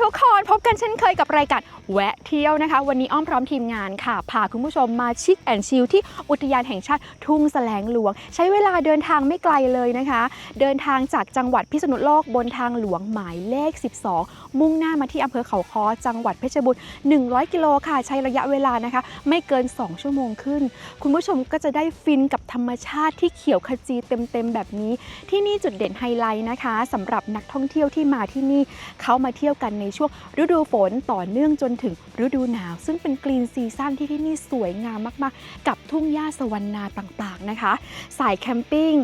ทุกคนพบกันเช่นเคยกับรายการแวะเที่ยวนะคะ วันนี้อ้อมพร้อมทีมงานค่ะพาคุณผู้ชมมาชิคแอนชิลที่อุทยานแห่งชาติทุ่งแสลงหลวง ใช้เวลาเดินทางไม่ไกลเลยนะคะ เดินทางจากจังหวัดพิษณุโลกบนทางหลวงหมายเลข 12 มุ่งหน้ามาที่อำเภอเขาคอจังหวัดเพชรบูรณ์100 กิโลค่ะ ใช้ระยะเวลานะคะ ไม่เกิน 2 ชั่วโมงขึ้น คุณผู้ชมก็จะได้ฟินกับธรรมชาติที่เขียวขจีเต็มๆแบบนี้ ที่นี่จุดเด่นไฮไลท์นะคะสำหรับนักท่องเที่ยวที่มาที่นี่เขามาเที่ยวกันในช่วงฤดูฝนต่อเนื่องจนถึงฤดูหนาว ซึ่งเป็นกรีนซีซั่นที่ที่นี่สวยงามมากๆ กับทุ่งหญ้าสวรรณาต่างๆนะคะ สายแคมปิ้ง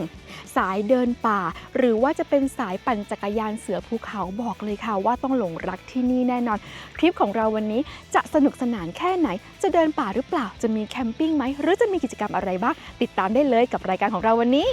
สายเดินป่า หรือว่าจะเป็นสายปั่นจักรยานเสือภูเขาบอกเลยค่ะ ว่าต้องหลงรักที่นี่แน่นอนทริปของเราวันนี้จะสนุกสนานแค่ไหน จะเดินป่าหรือเปล่าจะมีแคมปิ้งไหมหรือจะมีกิจกรรมอะไรบ้างติดตามได้เลยกับรายการของเราวันนี้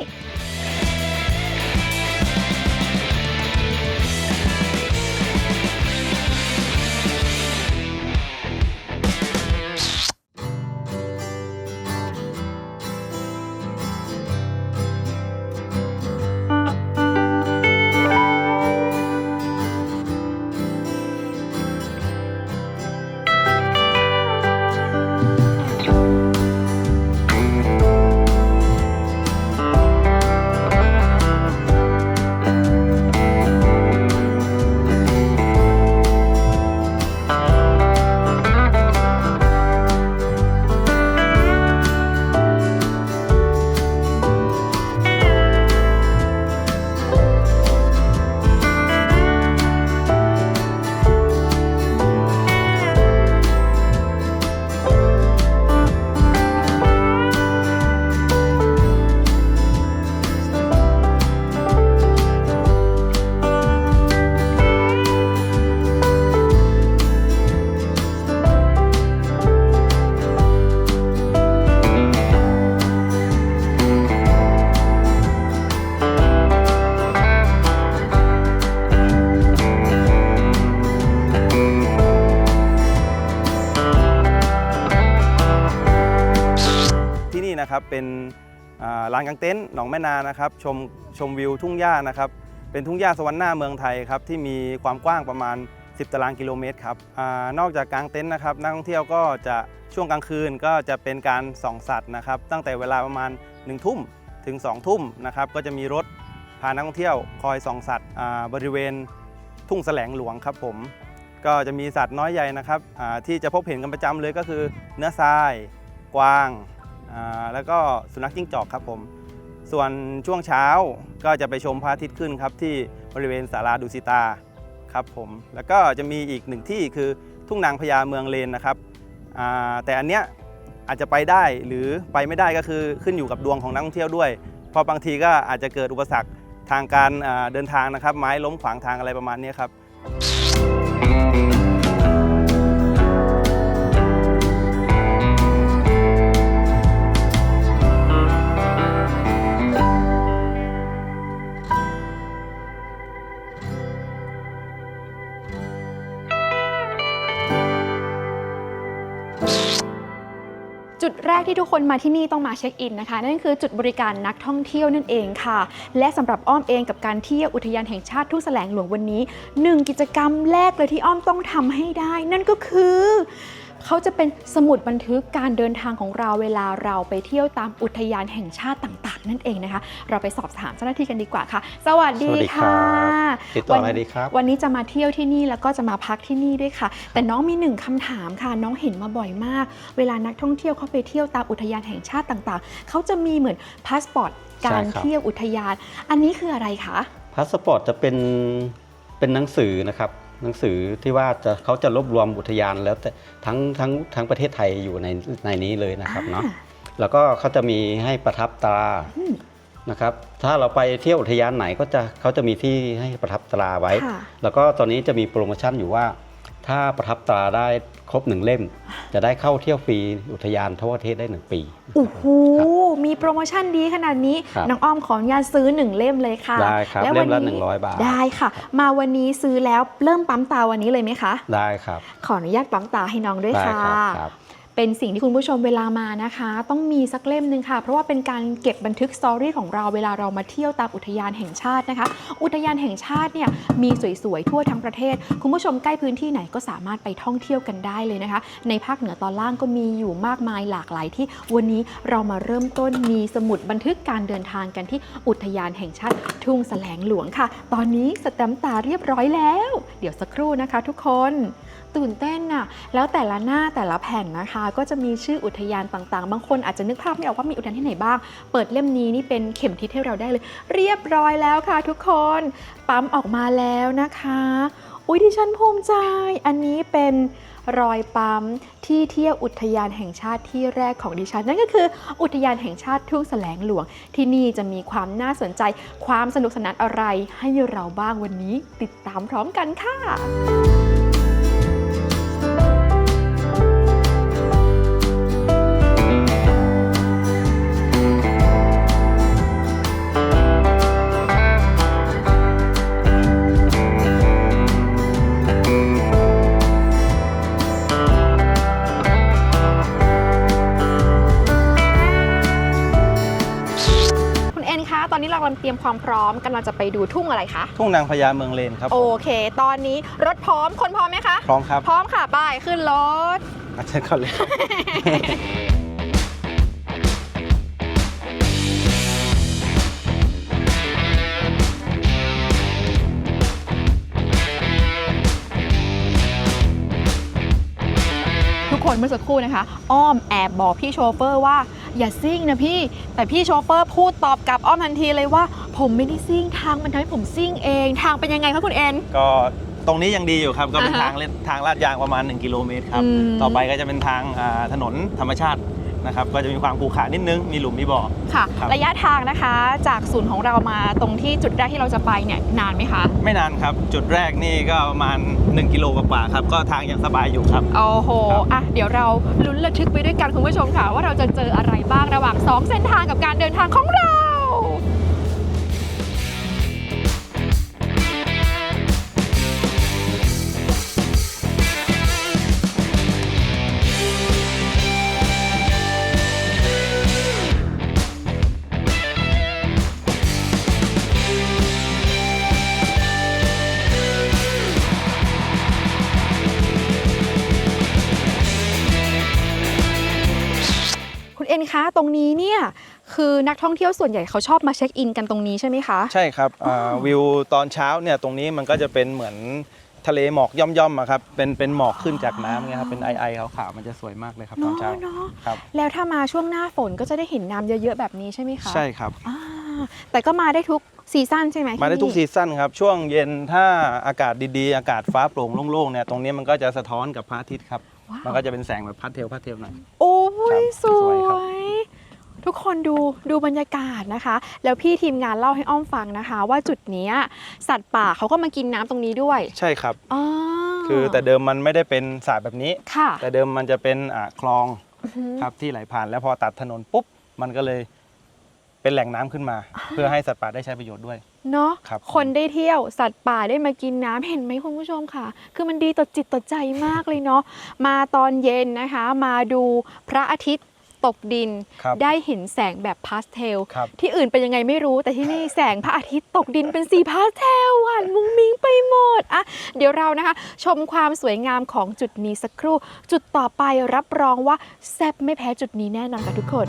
นะครับเป็นลานกางเต็นท์หนองแม่นานะครับชมชมวิวทุ่งหญ้านะครับเป็นทุ่งหญ้าสวรรค์หน้าเมืองไทยครับที่มีความกว้างประมาณ 10 ตารางกิโลเมตรครับอนอกจากกางเต็นท์นะครับนักท่องเที่ยวก็จะช่วงกลางคืนก็จะเป็นการส่องสัตว์นะครับตั้งแต่เวลาประมาณ 1 ทุ่มถึง 2 ทุ่มนะครับก็จะมีรถพานักท่องเที่ยวคอยส่องสัตว์บริเวณทุ่งแสลงหลวงครับผมก็จะมีสัตว์น้อยใหญ่นะครับที่จะพบเห็นกันประจำเลยก็คือ เนื้อทราย กวาง แล้วก็สุนัขจิ้งจอกครับผม ส่วนช่วงเช้าก็จะไปชมพระอาทิตย์ขึ้นครับที่บริเวณศาลาดุสิตาครับผม แล้วก็จะมีอีกหนึ่งที่คือทุ่งนางพญาเมืองเลนนะครับแต่อันเนี้ยอาจจะไปได้หรือไปไม่ได้ก็คือขึ้นอยู่กับดวงของนักท่องเที่ยวด้วย เพราะบางทีก็อาจจะเกิดอุปสรรคทางการเดินทางนะครับ ไม้ล้มขวางทางอะไรประมาณนี้ครับ ที่ทุกคนมาที่นี่ต้องมาเช็คอินนะคะ นั่นคือจุดบริการนักท่องเที่ยวนั่นเองค่ะ และสำหรับอ้อมเองกับการเที่ยวอุทยานแห่งชาติทุ่งแสลงหลวงวันนี้หนึ่งกิจกรรมแรกเลยที่อ้อมต้องทำให้ได้ นั่นก็คือ เขาจะเป็นสมุดบันทึกการเดินทางของเราเวลาเราไปเที่ยวตามอุทยานแห่งชาติต่าง ๆ นั่นเองนะคะ เราไปสอบถามเจ้าหน้าที่กันดีกว่าค่ะ สวัสดีสวัสดีครัค่ะบติดต่ออะไรดีครับ วันนี้จะมาเที่ยวที่นี่แล้วก็จะมาพักที่นี่ด้วยค่ะ แต่น้องมีหนึ่งคำถามค่ะ น้องเห็นมาบ่อยมาก เวลานักท่องเที่ยวเขาไปเที่ยวตามอุทยานแห่งชาติต่างๆ เขาจะมีเหมือนพาสปอร์ตการใช่ครับเที่ยวอุทยาน อันนี้คืออะไรคะพาสปอร์ตจะเป็นเป็นหนังสือนะครับ หนังสือที่ว่าจะเขาจะรวบรวมอุทยานแล้วแต่ทั้งทั้งทั้งประเทศไทยอยู่ในในนี้เลยนะครับเนาะอ่าแล้วก็เขาจะมีให้ประทับตราอืมนะครับถ้าเราไปเที่ยวอุทยานไหนก็จะเขาจะมีที่ให้ประทับตราไว้ค่ะแล้วก็ตอนนี้จะมีโปรโมชั่นอยู่ว่า ถ้าประทับตราได้ครบหนึ่งเล่ม จะได้เข้าเที่ยวฟรีอุทยานทั่วประเทศได้หนึ่งปี โอ้โห มีโปรโมชั่นดีขนาดนี้ครับน้องอ้อมขออนุญาตซื้อหนึ่งเล่มเลยค่ะ ได้ครับแวเล่มละวันนี้100 บาท ได้ค่ะ มาวันนี้ซื้อแล้วเริ่มปั๊มตาวันนี้เลยไหมคะ ได้ครับ ขออนุญาตปั๊มตาให้น้องด้วยได้ค่ะครับครับ เป็นสิ่งที่คุณผู้ชมเวลามานะคะ ต้องมีสักเล่มหนึ่งค่ะ เพราะว่าเป็นการเก็บบันทึกสตอรี่ของเราเวลาเรามาเที่ยวตามอุทยานแห่งชาตินะคะ อุทยานแห่งชาติเนี่ยมีสวยๆ ทั่วทั้งประเทศ คุณผู้ชมใกล้พื้นที่ไหนก็สามารถไปท่องเที่ยวกันได้เลยนะคะ ในภาคเหนือตอนล่างก็มีอยู่มากมายหลากหลายที่ วันนี้เรามาเริ่มต้นมีสมุดบันทึกการเดินทางกันที่อุทยานแห่งชาติ ทุ่งแสลงหลวงค่ะ ตอนนี้สแตมป์ตาเรียบร้อยแล้ว เดี๋ยวสักครู่นะคะ ทุกคน ตื่นเต้นน่ะแล้วแต่ละหน้าแต่ละแผ่นนะคะ ก็จะมีชื่ออุทยานต่างๆ บางคนอาจจะนึกภาพไม่ออกว่ามีอุทยานที่ไหนบ้าง เปิดเล่มนี้นี่เป็นเข็มทิศให้เราได้เลย เรียบร้อยแล้วค่ะ ทุกคนปั๊มออกมาแล้วนะคะ อุ้ยดิฉันภูมิใจ อันนี้เป็นรอยปั๊มที่เที่ยวอุทยานแห่งชาติที่แรกของดิฉัน นั่นก็คืออุทยานแห่งชาติทุ่งแสลงหลวง ที่นี่จะมีความน่าสนใจ ความสนุกสนานอะไรให้เราบ้างวันนี้ ติดตามพร้อมกันค่ะ อนนี้เรากำลังเตรียมความพร้อมกำลังจะไปดูทุ่งอะไรคะ ทุ่งนางพญาเมืองเลนครับโอเค ตอนนี้รถพร้อมคนพร้อมไหมคะ พร้อมครับพร้อมค่ะไป้ายขึ้นรถ อาจารย์ก่อนเลย ครับทุกคนเมื่อสักครู่นะคะ อ้อมแอบบอกพี่โชเฟอร์ว่าอย่าซิ่งนะพี่ แต่พี่โชเฟอร์พูดตอบกลับอ้อมทันทีเลยว่า ผมไม่ได้ซิ่งทางมันทำให้ผมซิ่งเอง ทางเป็นยังไงคะคุณเอ็น ก็ตรงนี้ยังดีอยู่ครับ ก็เป็นอ่าฮะทางเล่นทางลาดยางประมาณ 1 กิโลเมตรครับ อืม ต่อไปก็จะเป็นทางอ่าถนนธรรมชาติ นะครับก็จะมีความขรุขระนิดนึงมีหลุมมีบ่อ ค่ะ ครับ ระยะทางนะคะจากศูนย์ของเรามาตรงที่จุดแรกที่เราจะไปเนี่ยนานไหมคะไม่นานครับ จุดแรกนี่ก็ประมาณ 1 กิโลกว่าๆครับก็ทางยังสบายอยู่ครับ โอ้โหครับ อะเดี๋ยวเราลุ้นระทึกไปด้วยกันคุณผู้ชมค่ะ ว่าเราจะเจออะไรบ้างระหว่าง 2 เส้นทางกับการเดินทางของเรา เอ็นคะตรงนี้เนี่ยคือนักท่องเที่ยวส่วนใหญ่เขาชอบมาเช็คอินกันตรงนี้ใช่ไหมคะ ใช่ครับอ่าอ๋อวิวตอนเช้าเนี่ยตรงนี้มันก็จะเป็นเหมือนทะเลหมอกย่อมๆอะครับ เป็นเป็นหมอกขึ้นจากน้ำเงี้ยครับ เป็นไอไอขาวๆมันจะสวยมากเลยครับตอนเช้าเนาะครับ แล้วถ้ามาช่วงหน้าฝนก็จะได้เห็นน้ำเยอะๆแบบนี้ใช่ไหมคะ ใช่ครับอ่าแต่ก็มาได้ทุกซีซั่นใช่ไหมมาได้ที่ทุกซีซั่นครับ ช่วงเย็นถ้าอากาศดีๆ อากาศฟ้าโปร่งโล่งๆเนี่ย ตรงนี้มันก็จะสะท้อนกับพระอาทิตย์ครับ ว้าว มันก็จะเป็นแสงแบบพัดเทลพัดเทลหน่อย โอ้ยครับสสวยวครับ ย ทุกคนดูดูบรรยากาศนะคะ แล้วพี่ทีมงานเล่าให้อ้อมฟังนะคะ ว่าจุดเนี้ยสัตว์ป่าเขาก็มากินน้ำตรงนี้ด้วยใช่ครับ อ๋อคือแต่เดิมมันไม่ได้เป็นสระแบบนี้ ค่ะแต่เดิมมันจะเป็นอ่าคลองอือหือครับที่ไหลผ่าน แล้วพอตัดถนนปุ๊บ มันก็เลย เป็นแหล่งน้ำขึ้นมา เพื่อให้สัตว์ป่าได้ใช้ประโยชน์ด้วย เนาะครับคนได้เที่ยวสัตว์ป่าได้มากินน้ำเห็นไหมคุณผู้ชมค่ะ คือมันดีต่อจิตต่อใจมากเลยเนาะมาตอนเย็นนะคะ มาดูพระอาทิตย์ตกดิน ครับได้เห็นแสงแบบพาสเทล ครับ ที่อื่นเป็นยังไงไม่รู้แต่ที่นี่แสงพระอาทิตย์ตกดินเป็นสีพาสเทลหวานมุ้งมิ้งไปหมดอะเดี๋ยวเรานะคะ ชมความสวยงามของจุดนี้สักครู่ จุดต่อไปรับรองว่าแซ่บไม่แพ้จุดนี้แน่นอนค่ะทุกคน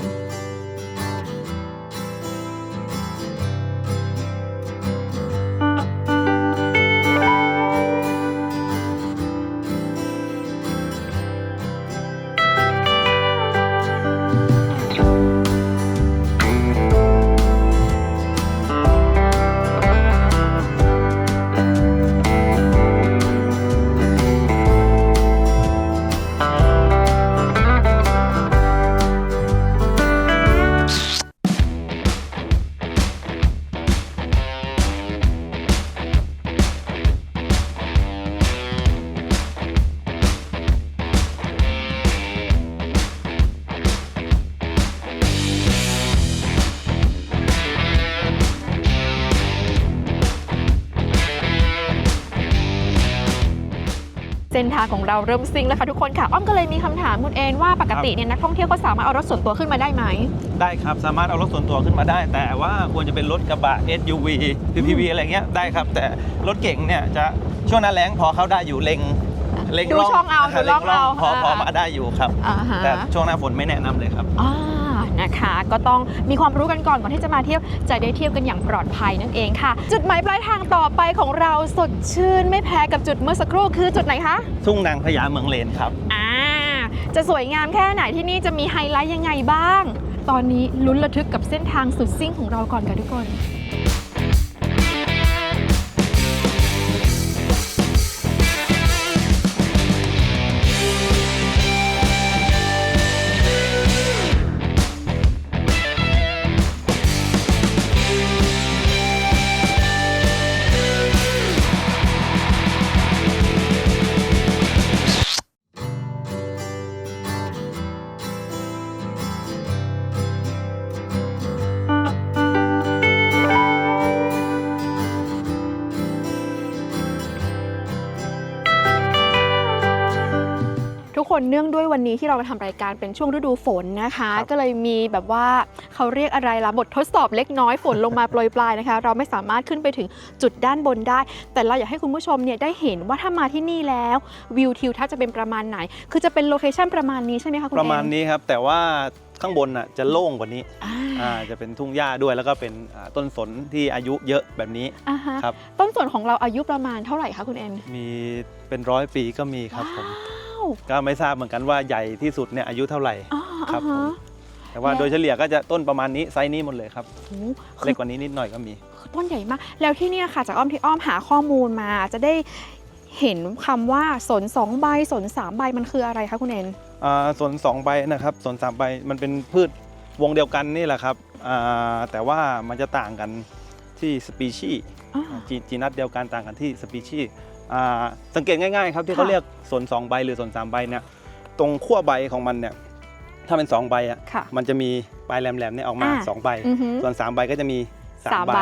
เส้นทางของเราเริ่มซิงแล้วค่ะทุกคนค่ะ อ้อมก็เลยมีคำถามคุณเอนว่าปกติเนี่ยนักท่องเที่ยวก็สามารถเอารถส่วนตัวขึ้นมาได้ไหม ได้ครับสามารถเอารถส่วนตัวขึ้นมาได้ แต่ว่าควรจะเป็นรถกระบะ SUV PPV อะไรเงี้ยได้ครับ แต่รถเก่งเนี่ยจะช่วงหน้าแล้งพอเข้าได้อยู่เล็งเล็งดูร่องช่องเอาดูร่องเอาพอพออ่ามมาได้อยู่ครับอ่าฮะแต่ช่วงหน้าฝนไม่แนะนำเลยครับอ่า นะคะ ก็ต้องมีความรู้กันก่อนก่อนที่จะมาเที่ยวจะได้เที่ยวกันอย่างปลอดภัยนั่นเองค่ะ จุดหมายปลายทางต่อไปของเราสดชื่นไม่แพ้กับจุดเมื่อสักครู่คือจุดไหนคะทุ่งนางพญาเมืองเลนครับอ่าจะสวยงามแค่ไหนที่นี่จะมีไฮไลท์ยังไงบ้าง ตอนนี้ลุ้นระทึกกับเส้นทางสุดซิ่งของเราก่อนค่ะทุกคน นนี้ที่เรามาทำรายการเป็นช่วงฤดูฝนนะคะครับก็เลยมีแบบว่าเขาเรียกอะไรล่ะบททดสอบเล็กน้อยฝนลงมาโปรยปลายนะคะ เราไม่สามารถขึ้นไปถึงจุดด้านบนได้ แต่เราอยากให้คุณผู้ชมเนี่ยได้เห็นว่าถ้ามาที่นี่แล้ววิวทิวทัศน์จะเป็นประมาณไหน คือจะเป็นโลเคชั่นประมาณนี้ใช่ไหมคะคุณประมาณเอ็นี้ครับแต่ว่าข้างบนน่ะจะโล่งกว่านี้อ่าอ่าจะเป็นทุ่งหญ้าด้วยแล้วก็เป็นอ่าต้นสนที่อายุเยอะแบบนี้อ่าฮะครับต้นส่วนของเราอายุประมาณเท่าไหร่คะคุณเอ็นมีเป็นร้อยปีก็มีครับผมว้าว ก็ไม่ทราบเหมือนกันว่าใหญ่ที่สุดเนี่ยอายุเท่าไหร่อ๋อครับผมอ่าฮะแต่ว่าแล้วโดยเฉลี่ยก็จะต้นประมาณนี้ไซส์นี้หมดเลยครับโอ้โหคืเล็อกกว่านี้นิดหน่อยก็มีต้นใหญ่มาก แล้วที่เนี่ยค่ะจากอ้อมที่อ้อมหาข้อมูลมาจะได้เห็นคำว่าสนสองใบสนสามใบมันคืออะไรคะคุณเอ็นอ่าส่วนสองใบนะครับส่วนสามใบมันเป็นพืชวงเดียวกันนี่แหละครับอ่าแต่ว่ามันจะต่างกันที่สปีชีส์อ่า จีจีนัดเดียวกันต่างกันที่สปีชีส์อ่าสังเกตง่ายๆครับที่ค่ะเขาเรียกส่วนสองใบหรือส่วนสามใบเนี่ยตรงขั้วใบของมันเนี่ยถ้าเป็นสองใบอะค่ะมันจะมีปลายแหลมๆเนี่ยออกมาอ่าสองใบอือหือส่วนสามใบก็จะมีสาสามมใบใบ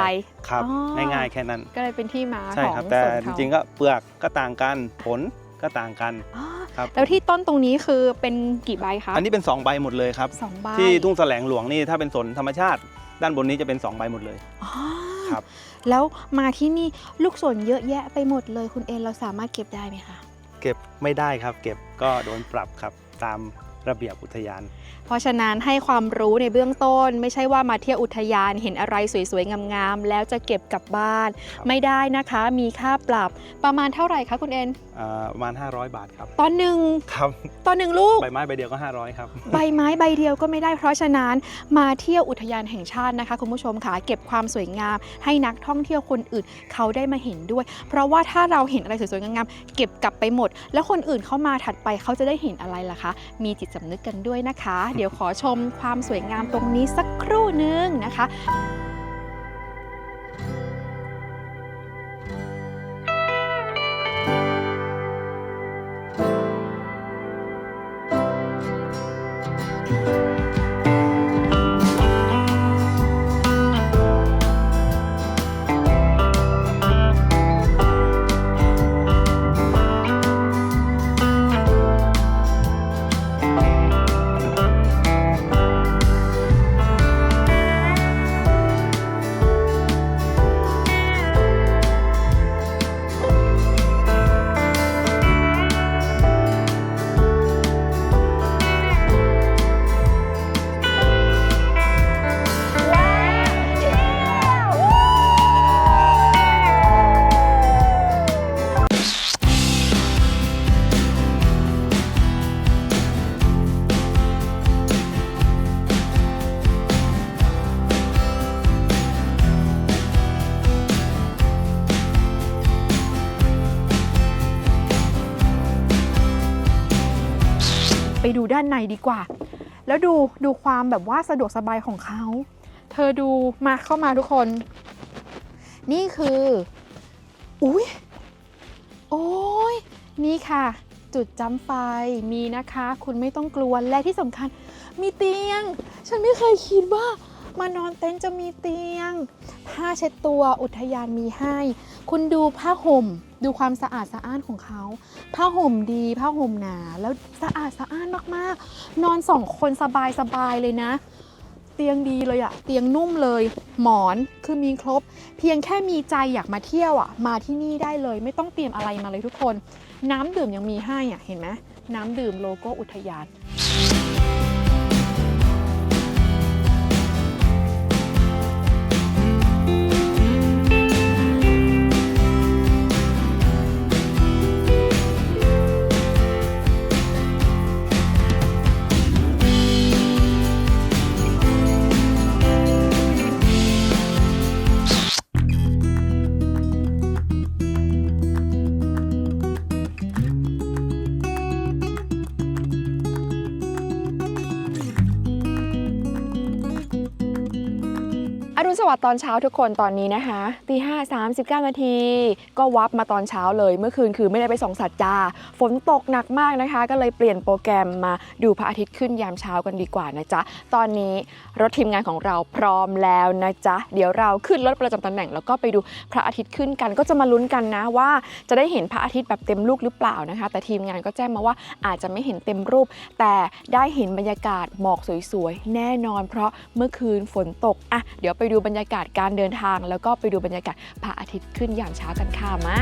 ครับอ๋อง่ายๆแค่นั้น ก็เลยเป็นที่มาใช่ของครับแต่สนจเขาริงๆก็เปลือกก็ต่างกันผลก็ต่างกันอ๋อครับแล้วที่ต้นตรงนี้คือเป็นกี่ใบคะอันนี้เป็น 2 ใบหมดเลยครับสองใบที่ทุ่งแสลงหลวงนี่ถ้าเป็นสนธรรมชาติ ด้านบนนี้จะเป็น 2 ใบหมดเลยอ๋อ ครับแล้วมาที่นี่ลูกสนเยอะแยะไปหมดเลยคุณเอ็นเราสามารถเก็บได้ไหมคะ เก็บไม่ได้ครับ เก็บก็โดนปรับครับตามระเบียบอุทยานเพราะฉะนั้นให้ความรู้ในเบื้องต้น ไม่ใช่ว่ามาเที่ยวอุทยานเห็นอะไรสวยๆ งามๆ แล้วจะเก็บกลับบ้านครับไม่ได้นะคะ มีค่าปรับประมาณเท่าไหร่คะคุณเอ็นอ่าประมาณ 500 บาทครับ ตอนหนึ่งครับตอนหนึ่งลูก ใบไม้ใบเดียวก็ 500 ครับ ใบไม้ใบเดียวก็ไม่ได้เพราะฉะนั้นมาเที่ยวอุทยานแห่งชาตินะคะคุณผู้ชมค่ะเก็บความสวยงาม ให้นักท่องเที่ยวคนอื่นเขาได้มาเห็นด้วย เพราะว่าถ้าเราเห็นอะไรสวยๆงามๆเก็บกลับไปหมด แล้วคนอื่นเข้ามาถัดไปเขาจะได้เห็นอะไรล่ะคะ มีจิตสำนึกกันด้วยนะคะเดี๋ยวขอชมความสวยงามตรงนี้สักครู่หนึงนะคะ ไปดูด้านในดีกว่า แล้วดูดูความแบบว่าสะดวกสบายของเขา เธอดูมาเข้ามาทุกคน นี่คือ อุ้ยโอ้ยนี่ค่ะ จุดจำไฟมีนะคะ คุณไม่ต้องกลัวและที่สำคัญ มีเตียง ฉันไม่เคยคิดว่า มานอนเต็นท์จะมีเตียง ผ้าเช็ดตัวอุทยานมีให้ คุณดูผ้าห่ม ดูความสะอาดสะอ้านของเขา ผ้าห่มดี ผ้าห่มหนา แล้วสะอาดสะอ้านมากๆ นอนสองคนสบายสบายๆเลยนะ เตียงดีเลยอะเตียงนุ่มเลย หมอนคือมีครบ เพียงแค่มีใจอยากมาเที่ยวอะมาที่นี่ได้เลย ไม่ต้องเตรียมอะไรมาเลยทุกคน น้ำดื่มยังมีให้อะเห็นไหมน้ำดื่มโลโก้อุทยาน วัสดิ์ตอนเช้าทุกคนตอนนี้นะคะตีห้าสามสิบเก้านาที ก็วับมาตอนเช้าเลยเมื่อคืนคือไม่ได้ไปส่องสัตว์จ้า ฝนตกหนักมากนะคะ ก็เลยเปลี่ยนโปรแกรมมาดูพระอาทิตย์ขึ้นยามเช้ากันดีกว่านะจ๊ะ ตอนนี้รถทีมงานของเราพร้อมแล้วนะจ๊ะ เดี๋ยวเราขึ้นรถประจำตำแหน่งแล้วก็ไปดูพระอาทิตย์ขึ้นกัน ก็จะมาลุ้นกันนะว่า จะได้เห็นพระอาทิตย์แบบเต็มลูกหรือเปล่านะคะ แต่ทีมงานก็แจ้งมาว่าอาจจะไม่เห็นเต็มรูป แต่ได้เห็นบรรยากาศหมอกสวยๆแน่นอน เพราะเมื่อคืนฝนตกอะเดี๋ยวไปดูบรรยากาศรยาการเดินทาง แล้วก็ไปดูบรรยากาศพระอาทิตย์ขึ้นยามเช้ากันค่ะมา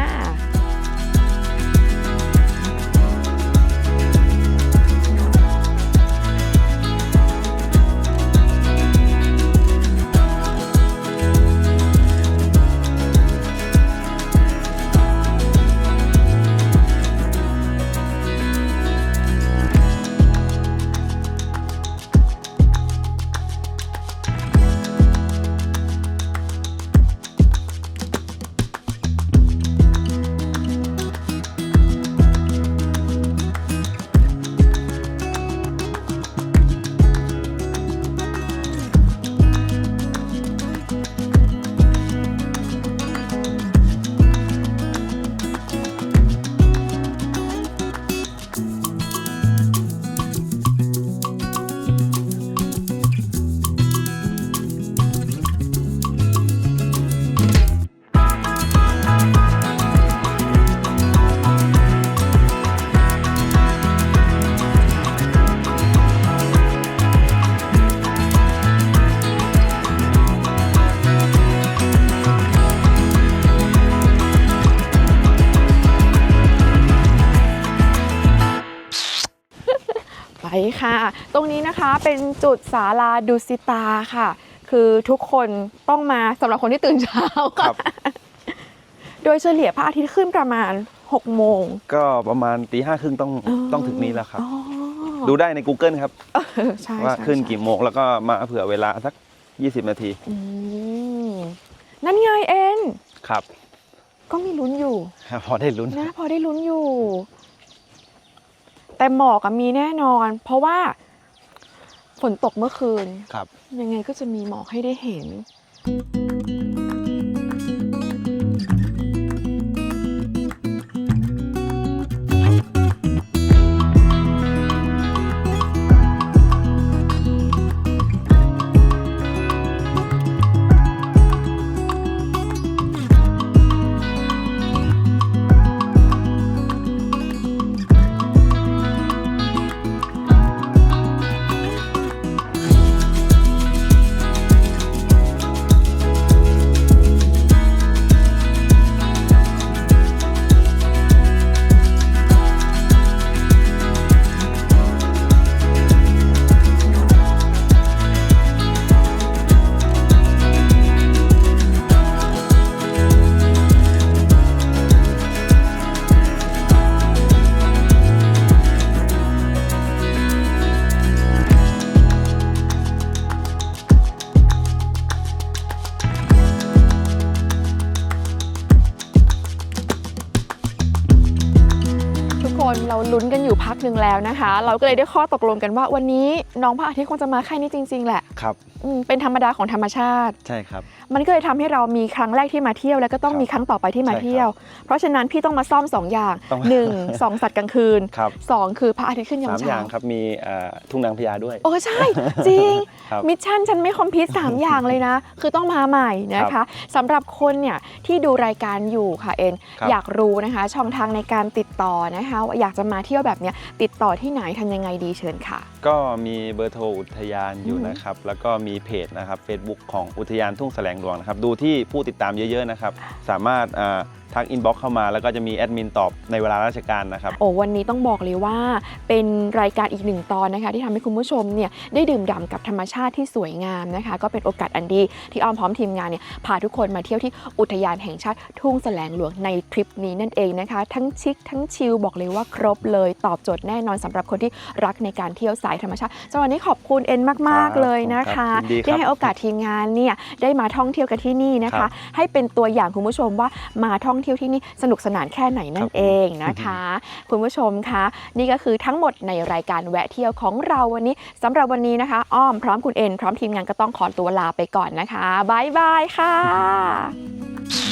ค่ะ ตรงนี้นะคะเป็นจุดศาลาดุสิตาค่ะ คือทุกคนต้องมาสำหรับคนที่ตื่นเช้าคค่ะรับ โดยเฉลี่ยพระอาทิตย์ขึ้นประมาณ6โมง ก็ประมาณตีห้าครึ่งต้องต้องถึงนี้แล้วครับ อ๋อดูได้ใน Google ครับ เออใช่ว่าใช่ขึ้นใช่กี่โมงแล้วก็มาเผื่อเวลาสัก 20 นาทีอืมนั่นไงเอ็น ครับก็มีลุ้นอยู่ พอได้ลุ้น นะพอได้ลุ้นอยู่ แต่หมอกอะมีแน่นอน เพราะว่าฝนตกเมื่อคืน ครับ ยังไงก็จะมีหมอกให้ได้เห็นกัน กหนึ่งแล้วนะคะ เราก็เลยได้ข้อตกลงกันว่าวันนี้น้องพระอาทิตย์คงจะมาแค่นี้จริง ๆ แหละครับอืมเป็นธรรมดาของธรรมชาติ ใช่ครับ มันก็เลยทำให้เรามีครั้งแรกที่มาเที่ยว แล้วก็ต้องครับมีครั้งต่อไปที่มาใช่ครับเที่ยว เพราะฉะนั้นพี่ต้องมาซ่อมสองอย่างต้อง หนึ่งสองสัตว์กลางคืนครับสองคือพระอาทิตย์ขึ้นยามสามอเช้า ย่างครับมีเอ่อทุ่งนางพญาด้วย โอ้ใช่ จริง ครับมิชชั่นฉันไม่คอมพิวสามอย่างเลยนะ คือต้องมาใหม่นะคะสำหรับคนเนี่ยที่ดูรายการอยู่ค่ะเอ็นครับ อยากรู้นะคะ ช่องทางในการติดต่อนะคะว่าอยากจะมาเที่ยวแบบเนี้ยติดต่อที่ไหนทำยังไงดีเชิญค่ะ ก็มีเบอร์โทรอุทยานอยู่อืมนะครับ แล้วก็มีเพจนะครับ Facebook ของอุทยานทุ่งแสลงหลวงนะครับ ดูที่ผู้ติดตามเยอะๆนะครับ สามารถอ่า ทักอินบ็อกเข้ามา แล้วก็จะมีแอดมินตอบในเวลาราชการนะครับ โอ้วันนี้ต้องบอกเลยว่าเป็นรายการอีกหนึ่งตอนนะคะ ที่ทำให้คุณผู้ชมเนี่ยได้ดื่มด่ำกับธรรมชาติที่สวยงามนะคะ ก็เป็นโอกาสอันดีที่อ้อมพร้อมทีมงานเนี่ยพาทุกคนมาเที่ยวที่อุทยานแห่งชาติทุ่งแสลงหลวงในทริปนี้นั่นเองนะคะ ทั้งชิคทั้งชิลบอกเลยว่าครบเลยตอบโจทย์แน่นอนสำหรับคนที่รักในการเที่ยวสายธรรมชาติจังหวะนี้ขอบคุณเอ็นมากๆเลยนะคะครับยินดีครับที่ให้โอกาสทีมงานเนี่ยได้มาท่องเที่ยวกันที่นี่นะครัคะบให้เป็นตัวอย่างคุณผู้ชมว่ามาท่องเที่ยวที่นี่สนุกสนานแค่ไหนนั่ครันบเองนะคะ คุณผู้ชมคะนี่ก็คือทั้งหมดในรายการแวะเที่ยวของเราวันนี้สำหรับวันนี้นะคะ อ้อมพร้อมคุณเอ็นพร้อมทีมงานก็ต้องขอตัวลาไปก่อนนะคะบายบายค่ะ